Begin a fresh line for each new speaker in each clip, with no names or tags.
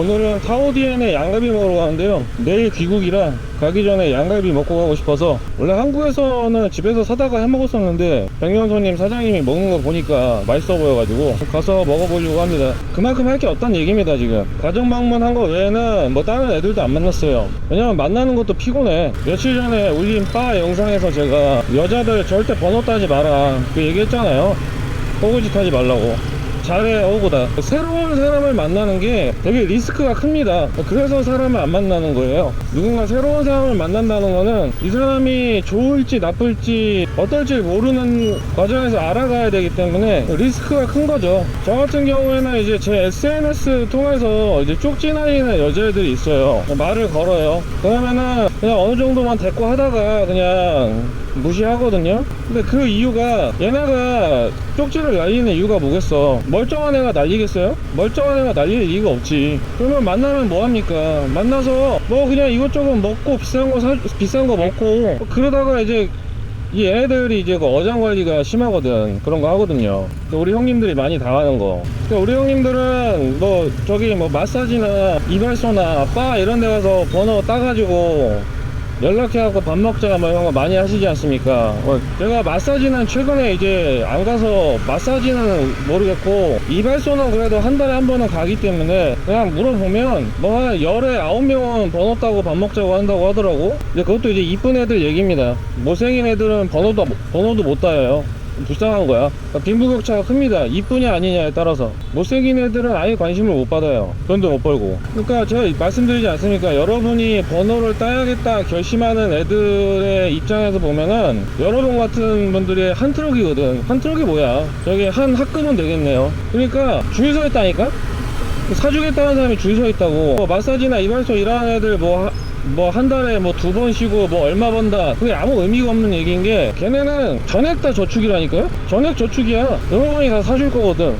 오늘은 타오디엔에 양갈비 먹으러 가는데요. 내일 귀국이라 가기 전에 양갈비 먹고 가고 싶어서 원래 한국에서는 집에서 사다가 해 먹었었는데 백년손님 사장님이 먹는 거 보니까 맛있어 보여가지고 가서 먹어보려고 합니다. 그만큼 할 게 없다는 얘기입니다 지금. 가정 방문한 거 외에는 뭐 다른 애들도 안 만났어요. 왜냐면 만나는 것도 피곤해. 며칠 전에 올린 바 영상에서 제가 여자들 절대 번호 따지 마라. 그 얘기했잖아요. 호구짓 하지 말라고 잘해 오보다. 새로운 사람을 만나는 게 되게 리스크가 큽니다. 그래서 사람을 안 만나는 거예요. 누군가 새로운 사람을 만난다는 거는 이 사람이 좋을지 나쁠지 어떨지 모르는 과정에서 알아가야 되기 때문에 리스크가 큰 거죠. 저 같은 경우에는 이제 제 SNS 통해서 이제 쪽지나리는 여자애들이 있어요. 말을 걸어요. 그러면은 그냥 어느 정도만 대꾸 하다가 그냥 무시하거든요. 근데 그 이유가 얘네가 쪽지를 날리는 이유가 뭐겠어 멀쩡한 애가 날리겠어요? 멀쩡한 애가 날릴 이유가 없지. 그러면 만나면 뭐합니까? 만나서 뭐 그냥 이것저것 먹고 비싼 거 사, 비싼 거 먹고 그러다가 이제 이 얘네들이 이제 그 어장 관리가 심하거든. 그런 거 하거든요. 우리 형님들이 많이 당하는 거. 우리 형님들은 뭐 저기 뭐 마사지나 이발소나 바 이런 데 가서 번호 따가지고 연락해갖고 밥 먹자 뭐 이런 거 많이 하시지 않습니까? 어, 제가 마사지는 최근에 이제 안 가서 마사지는 모르겠고 이발소는 그래도 한 달에 한 번은 가기 때문에 그냥 물어보면 뭐 한 열에 아홉 명은 번호 따고 밥 먹자고 한다고 하더라고. 근데 그것도 이제 이쁜 애들 얘기입니다. 못생긴 애들은 번호도 번호도 못 따요. 불쌍한 거야. 그러니까 빈부격차가 큽니다. 이쁘냐 아니냐에 따라서. 못생긴 애들은 아예 관심을 못 받아요. 돈도 못 벌고. 그러니까 제가 말씀드리지 않습니까? 여러분이 번호를 따야겠다 결심하는 애들의 입장에서 보면은 여러분 같은 분들이 한 트럭이거든. 한 트럭이 뭐야? 저기 한 학급은 되겠네요. 그러니까 줄서 있다니까? 사주겠다는 사람이 줄 서 있다고. 뭐 마사지나 이발소 일하는 애들 뭐 뭐 한 달에 뭐 두 번 쉬고 뭐 얼마 번다. 그게 아무 의미가 없는 얘기인 게 걔네는 전액 다 저축이라니까요? 전액 저축이야. 여러분이 다 사줄 거거든.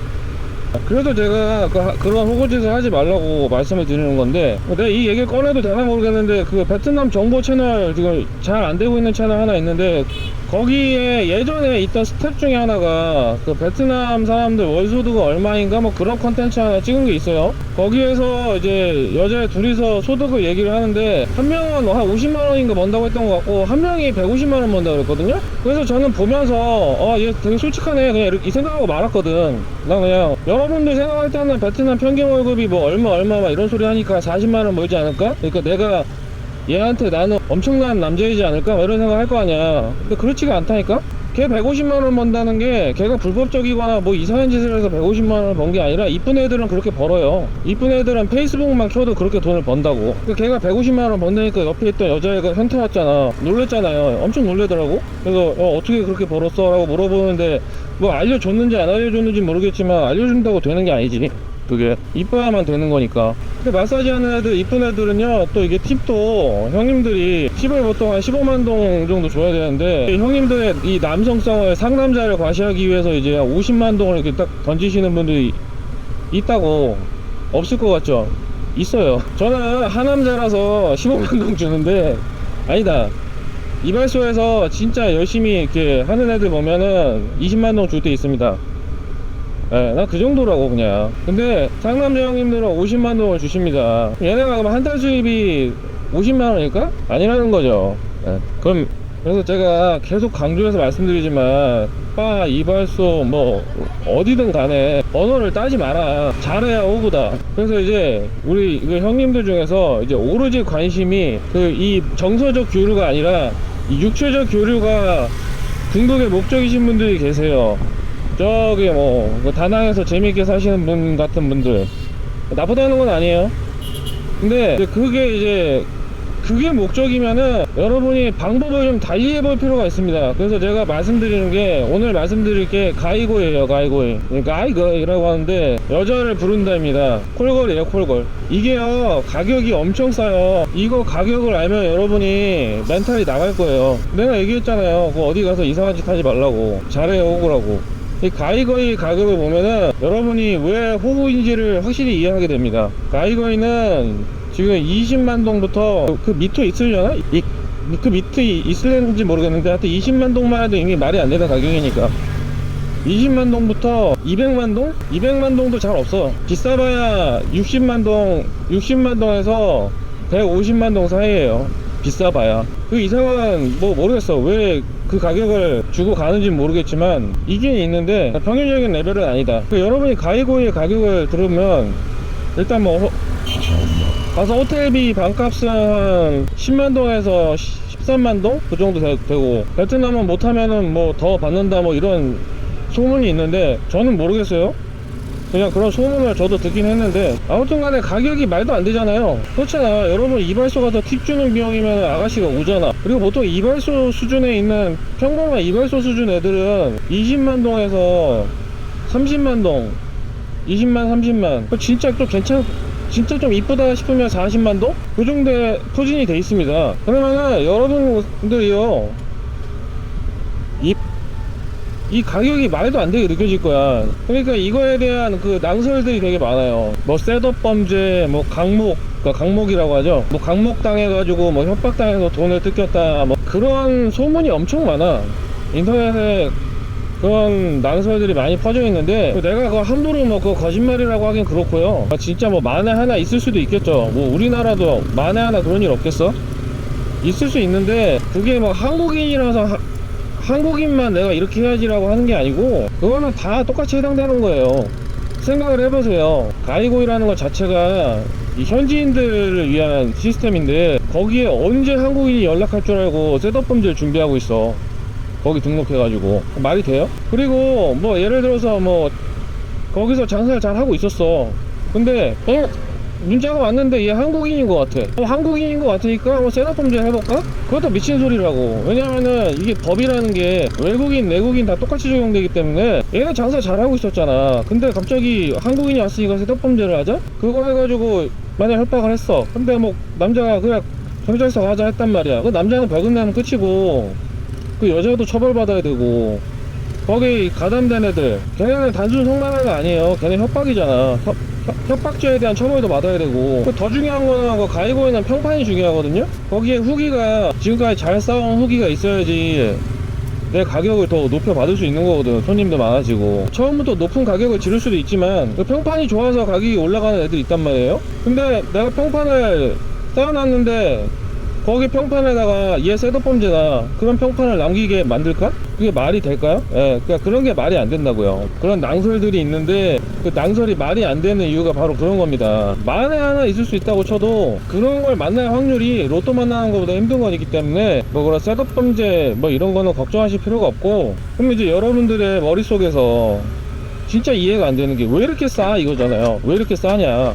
그래서 제가 그, 그런 호구짓을 하지 말라고 말씀을 드리는 건데 내가 이 얘기를 꺼내도 되나 모르겠는데 그 베트남 정보 채널 지금 잘 안 되고 있는 채널 하나 있는데 거기에 예전에 있던 스텝 중에 하나가 그 베트남 사람들 월소득은 얼마인가? 뭐 그런 컨텐츠 하나 찍은 게 있어요. 거기에서 이제 여자 둘이서 소득을 얘기를 하는데 한 명은 한 50만 원인가 번다고 했던 것 같고 한 명이 150만 원 번다고 그랬거든요. 그래서 저는 보면서 어얘 되게 솔직하네. 그냥 이렇게 이 생각하고 말았거든. 난 그냥 여러분들 생각할 때는 베트남 평균 월급이 뭐 얼마 얼마 막 이런 소리 하니까 40만 원 벌지 않을까? 그러니까 내가 얘한테 나는 엄청난 남자이지 않을까? 뭐 이런 생각 할 거 아니야. 근데 그렇지가 않다니까? 걔 150만 원 번다는 게 걔가 불법적이거나 뭐 이상한 짓을 해서 150만 원을 번 게 아니라 이쁜 애들은 그렇게 벌어요. 이쁜 애들은 페이스북만 켜도 그렇게 돈을 번다고. 그러니까 걔가 150만 원 번다니까 옆에 있던 여자애가 현타 왔잖아. 놀랬잖아요. 엄청 놀래더라고. 그래서 어, 어떻게 그렇게 벌었어? 라고 물어보는데 뭐 알려줬는지 안 알려줬는지 모르겠지만 알려준다고 되는 게 아니지. 그게 이뻐야만 되는 거니까 근데 마사지 하는 애들 이쁜 애들은요 또 이게 팁도 형님들이 팁을 보통 한 15만 동 정도 줘야 되는데 형님들의 이 남성성을 상남자를 과시하기 위해서 이제 한 50만 동을 이렇게 딱 던지시는 분들이 있다고 없을 것 같죠? 있어요. 저는 하남자라서 15만 동 주는데 아니다. 이발소에서 진짜 열심히 이렇게 하는 애들 보면은 20만 동 줄 때 있습니다 예, 나그 정도라고 그냥. 근데 상남자 형님들은 50만 동을 주십니다. 얘네가 그럼 한 달 수입이 50만 원일까? 아니라는 거죠. 예, 그럼 그래서 제가 계속 강조해서 말씀드리지만 바, 이발소 뭐 어디든 간에 번호를 따지 마라. 잘해야 오구다. 그래서 이제 우리 그 형님들 중에서 이제 오로지 관심이 그 이 정서적 교류가 아니라 이 육체적 교류가 중독의 목적이신 분들이 계세요. 저기 뭐그 다낭에서 재밌게 사시는 분 같은 분들. 나쁘다는 건 아니에요. 근데 그게 이제 그게 목적이면은 여러분이 방법을 좀 달리 해볼 필요가 있습니다. 그래서 제가 말씀드리는 게 오늘 말씀드릴 게 가이고예요 가이고이. 가이고이라고 하는데 여자를 부른다입니다. 콜걸이에요 콜걸. 이게요 가격이 엄청 싸요. 이거 가격을 알면 여러분이 멘탈이 나갈 거예요. 내가 얘기했잖아요. 그 어디 가서 이상한 짓 하지 말라고. 잘해 오고라고 이 가이거이 가격을 보면은 여러분이 왜 호구인지를 확실히 이해하게 됩니다. 가이거이는 지금 20만 동부터 그 밑에 있으려나? 이, 그 밑에 있을는지 모르겠는데 하여튼 20만 동만 해도 이미 말이 안 되는 가격이니까 20만 동부터 200만 동? 200만 동도 잘 없어. 비싸봐야 60만 동, 60만 동에서 150만 동 사이에요. 비싸봐야. 그 이상은 뭐 모르겠어. 왜 그 가격을 주고 가는지 모르겠지만 이긴 있는데 평균적인 레벨은 아니다. 그 여러분이 가이고의 가격을 들으면 일단 뭐 호- 가서 호텔비 반값은 한 10만 동에서 13만 동? 그 정도 되, 고 베트남은 못하면은 뭐 더 받는다 뭐 이런 소문이 있는데 저는 모르겠어요 그냥 그런 소문을 저도 듣긴 했는데 아무튼 간에 가격이 말도 안 되잖아요. 그렇잖아. 여러분 이발소 가서 팁 주는 비용이면 아가씨가 오잖아. 그리고 보통 이발소 수준에 있는 평범한 이발소 수준 애들은 20만 동에서 30만 동 20만 30만. 그 진짜 또 괜찮 진짜 좀 이쁘다 싶으면 40만 동? 그 정도의 포진이 돼 있습니다. 그러면은 여러분들이요. 이, 이 가격이 말도 안 되게 느껴질 거야. 그러니까 이거에 대한 그 낭설들이 되게 많아요. 뭐 셋업 범죄 뭐 강목 그러니까 강목이라고 하죠. 뭐 강목 당해가지고 뭐 협박당해서 돈을 뜯겼다. 뭐 그런 소문이 엄청 많아. 인터넷에 그런 낭설들이 많이 퍼져 있는데 내가 그거 함부로 뭐 그거 거짓말이라고 하긴 그렇고요. 아, 진짜 뭐 만에 하나 있을 수도 있겠죠. 뭐 우리나라도 만에 하나 그런 일 없겠어? 있을 수 있는데 그게 뭐 한국인이라서 하- 한국인만 내가 이렇게 해야지라고 하는 게 아니고 그거는 다 똑같이 해당되는 거예요. 생각을 해보세요. 가이고이라는 것 자체가 이 현지인들을 위한 시스템인데 거기에 언제 한국인이 연락할 줄 알고 셋업 범죄를 준비하고 있어. 거기 등록해가지고. 말이 돼요? 그리고 뭐 예를 들어서 뭐 거기서 장사를 잘 하고 있었어. 근데 어? 문자가 왔는데 얘 한국인인 것 같아. 어, 한국인인 것 같으니까 뭐 셋업 범죄 해볼까? 그것도 미친 소리라고. 왜냐면은 이게 법이라는 게 외국인 내국인 다 똑같이 적용되기 때문에 얘는 장사 잘 하고 있었잖아. 근데 갑자기 한국인이 왔으니까 셋업 범죄를 하자? 그거 해가지고 만약 협박을 했어. 근데 뭐 남자가 그냥 경찰서 가자 했단 말이야. 그 남자는 벌금 내면 끝이고 그 여자도 처벌받아야 되고. 거기 가담된 애들. 걔네는 단순 성매매가 아니에요. 걔네 협박이잖아. 협, 협- 협박죄에 대한 처벌도 받아야 되고 그더 중요한 거는 그 가이고에는 평판이 중요하거든요? 거기에 후기가 지금까지 잘 싸운 후기가 있어야지 내 가격을 더 높여 받을 수 있는 거거든 손님도 많아지고. 처음부터 높은 가격을 지를 수도 있지만 그 평판이 좋아서 가격이 올라가는 애들이 있단 말이에요? 근데 내가 평판을 쌓아놨는데 거기 평판에다가 얘 셋업 범죄다 그런 평판을 남기게 만들까? 그게 말이 될까요? 예, 그러니까 그런 게 말이 안 된다고요. 그런 낭설들이 있는데 그 낭설이 말이 안 되는 이유가 바로 그런 겁니다. 만에 하나 있을 수 있다고 쳐도 그런 걸 만날 확률이 로또 만나는 것보다 힘든 거기 때문에 뭐 그런 셋업 범죄 뭐 이런 거는 걱정하실 필요가 없고 그럼 이제 여러분들의 머릿속에서 진짜 이해가 안 되는 게 왜 이렇게 싸 이거잖아요. 왜 이렇게 싸냐?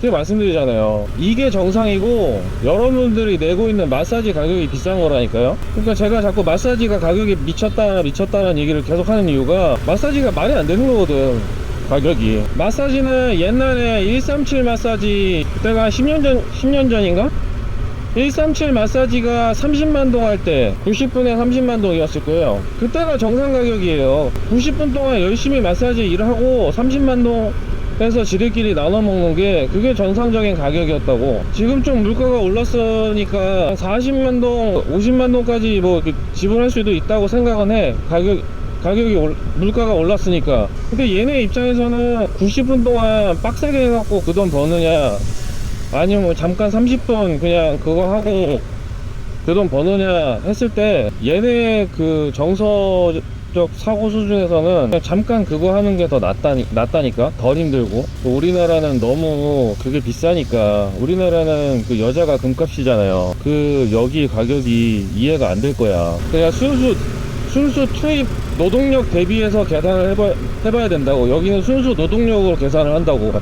제가 말씀드리잖아요. 이게 정상이고 여러분들이 내고 있는 마사지 가격이 비싼 거라니까요. 그러니까 제가 자꾸 마사지가 가격이 미쳤다 미쳤다는 얘기를 계속 하는 이유가 마사지가 말이 안 되는 거거든. 가격이 마사지는 옛날에 137 마사지 그때가 10년 전 10년 전인가 137 마사지가 30만 동 할 때 90분에 30만 동이었을 거예요. 그때가 정상 가격이에요. 90분 동안 열심히 마사지 일하고 30만 동 해서 지들끼리 나눠 먹는 게 그게 정상적인 가격이었다고. 지금 좀 물가가 올랐으니까 40만 동, 50만 동까지 뭐 이렇게 지불할 수도 있다고 생각은 해. 가격 가격이 올- 물가가 올랐으니까. 근데 얘네 입장에서는 90분 동안 빡세게 해갖고 그 돈 버느냐 아니면 뭐 잠깐 30분 그냥 그거 하고 그 돈 버느냐 했을 때 얘네 그 정서 적 사고 수준에서는 잠깐 그거 하는 게 더 낫다니, 낫다니까? 덜 힘들고. 또 우리나라는 너무 그게 비싸니까. 우리나라는 그 여자가 금값이잖아요. 그 여기 가격이 이해가 안 될 거야. 그냥 순수 순수 투입 노동력 대비해서 계산을 해봐, 해봐야 된다고. 여기는 순수 노동력으로 계산을 한다고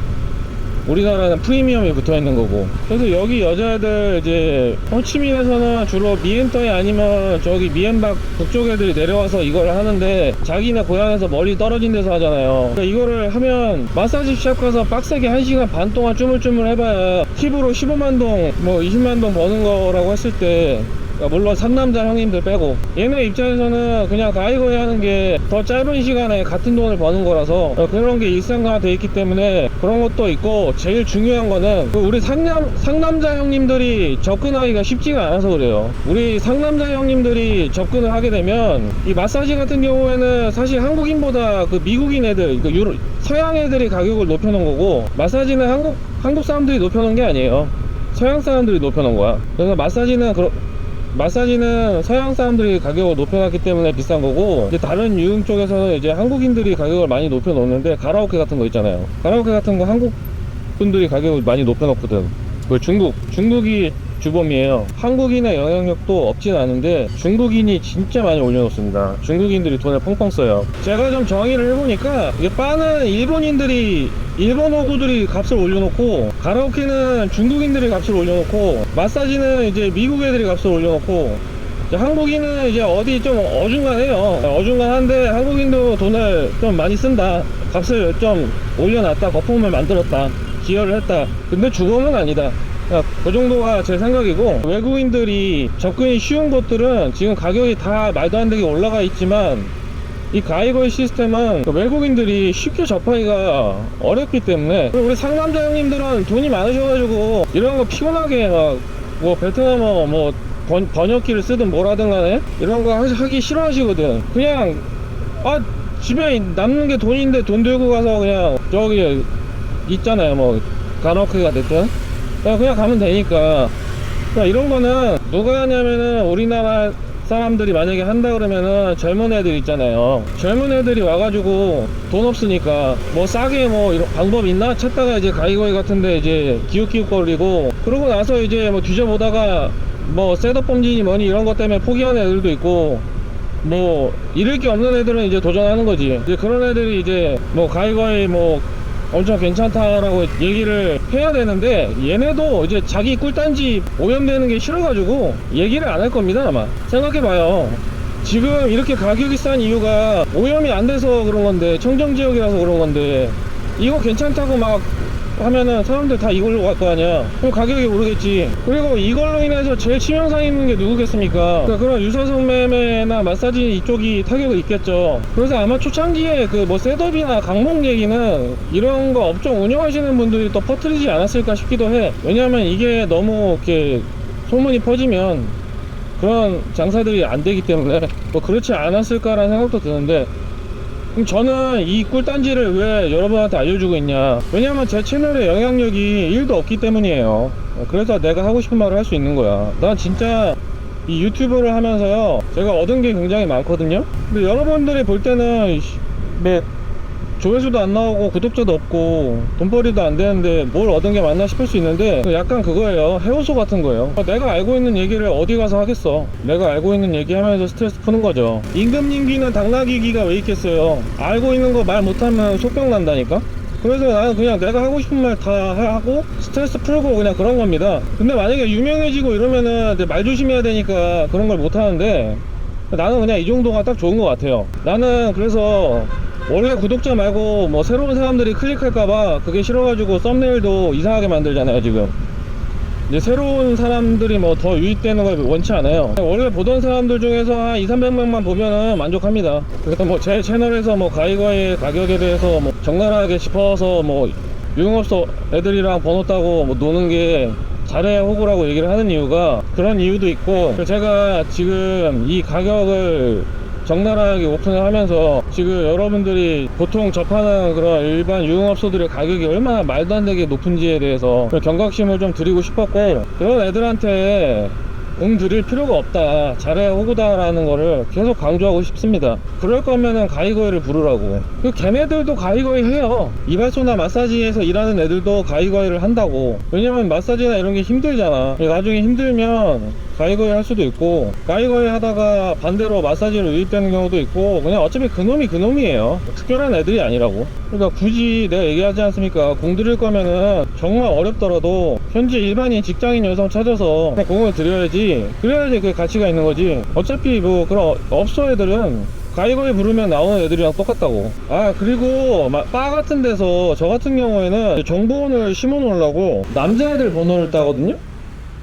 우리나라는 프리미엄이 붙어 있는 거고. 그래서 여기 여자애들 이제 호치민에서는 주로 미엔터이 아니면 저기 미엔박 북쪽 애들이 내려와서 이걸 하는데 자기네 고향에서 멀리 떨어진 데서 하잖아요. 그러니까 이거를 하면 마사지 샵 가서 빡세게 1시간 반 동안 쭈물쭈물 해봐야 팁으로 15만 동 뭐 20만 동 버는 거라고 했을 때 물론 상남자 형님들 빼고 얘네 입장에서는 그냥 가이거이 하는 게 더 짧은 시간에 같은 돈을 버는 거라서 어, 그런 게 일상화 돼 있기 때문에 그런 것도 있고 제일 중요한 거는 그 우리 상남 상남자 형님들이 접근하기가 쉽지가 않아서 그래요. 우리 상남자 형님들이 접근을 하게 되면 이 마사지 같은 경우에는 사실 한국인보다 그 미국인 애들 그 유로, 서양 애들이 가격을 높여 놓은 거고 마사지는 한국 한국 사람들이 높여 놓은 게 아니에요. 서양 사람들이 높여 놓은 거야. 그래서 마사지는 그런 마사지는 서양 사람들이 가격을 높여놨기 때문에 비싼 거고 이제 다른 유흥 쪽에서는 이제 한국인들이 가격을 많이 높여놓는데 가라오케 같은 거 있잖아요. 가라오케 같은 거 한국 분들이 가격을 많이 높여놓거든. 그 중국 중국이 주범이에요. 한국인의 영향력도 없진 않은데 중국인이 진짜 많이 올려놓습니다. 중국인들이 돈을 펑펑 써요. 제가 좀 정의를 해보니까 이게 바는 일본인들이 일본 어구들이 값을 올려놓고 가라오케는 중국인들이 값을 올려놓고 마사지는 이제 미국 애들이 값을 올려놓고 한국인은 이제 어디 좀 어중간해요. 어중간한데 한국인도 돈을 좀 많이 쓴다. 값을 좀 올려놨다. 거품을 만들었다. 기여를 했다. 근데 주범은 아니다. 야, 그 정도가 제 생각이고 외국인들이 접근이 쉬운 것들은 지금 가격이 다 말도 안 되게 올라가 있지만 이 가이거의 시스템은 그 외국인들이 쉽게 접하기가 어렵기 때문에 우리 상남자 형님들은 돈이 많으셔가지고 이런 거 피곤하게 막 뭐 베트남어 뭐 번, 번역기를 쓰든 뭐라든 간에 이런 거 하- 하기 싫어하시거든. 그냥 아 집에 남는 게 돈인데 돈 들고 가서 그냥 저기 있잖아요 뭐 간호크가 됐든 그냥, 그냥 가면 되니까. 그러니까 이런 거는 누가 하냐면은 우리나라 사람들이 만약에 한다 그러면은 젊은 애들 있잖아요. 젊은 애들이 와가지고 돈 없으니까 뭐 싸게 뭐 이런 방법 있나? 찾다가 이제 가이거이 같은데 이제 기웃기웃 거리고 그러고 나서 이제 뭐 뒤져보다가 뭐 셋업 범진이 뭐니 이런 것 때문에 포기하는 애들도 있고 뭐 잃을 게 없는 애들은 이제 도전하는 거지. 이제 그런 애들이 이제 뭐 가이거이 뭐 엄청 괜찮다라고 얘기를 해야 되는데 얘네도 이제 자기 꿀단지 오염되는 게 싫어가지고 얘기를 안 할 겁니다 아마. 생각해봐요. 지금 이렇게 가격이 싼 이유가 오염이 안 돼서 그런 건데 청정 지역이라서 그런 건데 이거 괜찮다고 막 하면은 사람들 다 이걸로 갈 거 아니야 그럼 가격이 오르겠지. 그리고 이걸로 인해서 제일 치명상 있는 게 누구겠습니까? 그러니까 그런 유사성 매매나 마사지 이쪽이 타격이 있겠죠. 그래서 아마 초창기에 그 뭐 셋업이나 강목 얘기는 이런 거 업종 운영하시는 분들이 또 퍼뜨리지 않았을까 싶기도 해. 왜냐면 이게 너무 이렇게 소문이 퍼지면 그런 장사들이 안 되기 때문에 뭐 그렇지 않았을까라는 생각도 드는데 그럼 저는 이 꿀단지를 왜 여러분한테 알려주고 있냐? 왜냐면 제 채널에 영향력이 1도 없기 때문이에요. 그래서 내가 하고 싶은 말을 할 수 있는 거야. 난 진짜 이 유튜브를 하면서요 제가 얻은 게 굉장히 많거든요. 근데 여러분들이 볼 때는 씨, 뭐 조회수도 안 나오고 구독자도 없고 돈벌이도 안 되는데 뭘 얻은 게 맞나 싶을 수 있는데 약간 그거예요. 해오소 같은 거예요. 내가 알고 있는 얘기를 어디 가서 하겠어? 내가 알고 있는 얘기 하면서 스트레스 푸는 거죠. 임금님기는 당나귀기가 왜 있겠어요? 알고 있는 거 말 못하면 속병 난다니까? 그래서 나는 그냥 내가 하고 싶은 말 다 하고 스트레스 풀고 그냥 그런 겁니다. 근데 만약에 유명해지고 이러면은 말 조심해야 되니까 그런 걸 못 하는데 나는 그냥 이 정도가 딱 좋은 것 같아요. 나는 그래서 원래 구독자 말고 뭐 새로운 사람들이 클릭할까봐 그게 싫어가지고 썸네일도 이상하게 만들잖아요 지금. 이제 새로운 사람들이 뭐 더 유입되는 걸 원치 않아요. 원래 보던 사람들 중에서 한 2, 300명만 보면은 만족합니다. 그래서 뭐 제 채널에서 뭐 가이거의 가격에 대해서 뭐 적나라하게 짚어서 뭐 유흥업소 애들이랑 번호 따고 뭐 노는 게 잘해 호구라고 얘기를 하는 이유가 그런 이유도 있고 제가 지금 이 가격을 적나라하게 오픈을 하면서 지금 여러분들이 보통 접하는 그런 일반 유흥업소들의 가격이 얼마나 말도 안 되게 높은지에 대해서 경각심을 좀 드리고 싶었고 그런 애들한테 응 드릴 필요가 없다. 잘해 호구다라는 거를 계속 강조하고 싶습니다. 그럴 거면은 가이거이를 부르라고. 그 걔네들도 가이거이 해요. 이발소나 마사지에서 일하는 애들도 가이거이를 한다고. 왜냐면 마사지나 이런 게 힘들잖아. 나중에 힘들면 가이거이 할 수도 있고 가이거이 하다가 반대로 마사지로 유입되는 경우도 있고 그냥 어차피 그놈이 그놈이에요. 특별한 애들이 아니라고. 그러니까 굳이 내가 얘기하지 않습니까? 공 들일 거면은 정말 어렵더라도 현재 일반인 직장인 여성 찾아서 공을 들여야지 그래야지 그 가치가 있는 거지 어차피 뭐 그런 업소 애들은 가이거이 부르면 나오는 애들이랑 똑같다고 아 그리고 막바 같은 데서 저 같은 경우에는 정보원을 심어 놓으려고 남자애들 번호를 따거든요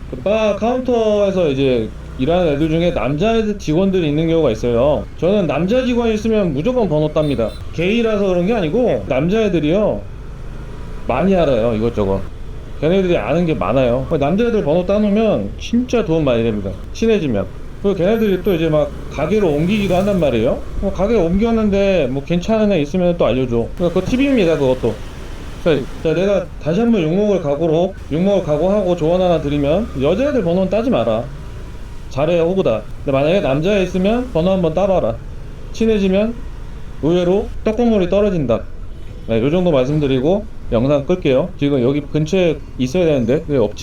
그 바 카운터에서 이제 일하는 애들 중에 남자 직원들이 있는 경우가 있어요. 저는 남자 직원이 있으면 무조건 번호 땁니다. 게이라서 그런 게 아니고 남자애들이요 많이 알아요 이것저것. 걔네들이 아는 게 많아요. 남자애들 번호 따놓으면 진짜 도움 많이 됩니다. 친해지면. 그리고 걔네들이 또 이제 막 가게로 옮기기도 한단 말이에요. 뭐 가게 옮겼는데 뭐 괜찮은 애 있으면 또 알려줘. 그러니까 그 팁입니다 그것도. 자, 자, 내가 다시 한번 욕먹을 각오로 욕먹을 각오하고 조언 하나 드리면 여자애들 번호는 따지 마라. 잘해야 호구다. 근데 만약에 남자애 있으면 번호 한번 따봐라. 친해지면 의외로 떡고물이 떨어진다. 네, 요 정도 말씀드리고 영상 끌게요. 지금 여기 근처에 있어야 되는데 왜 없지?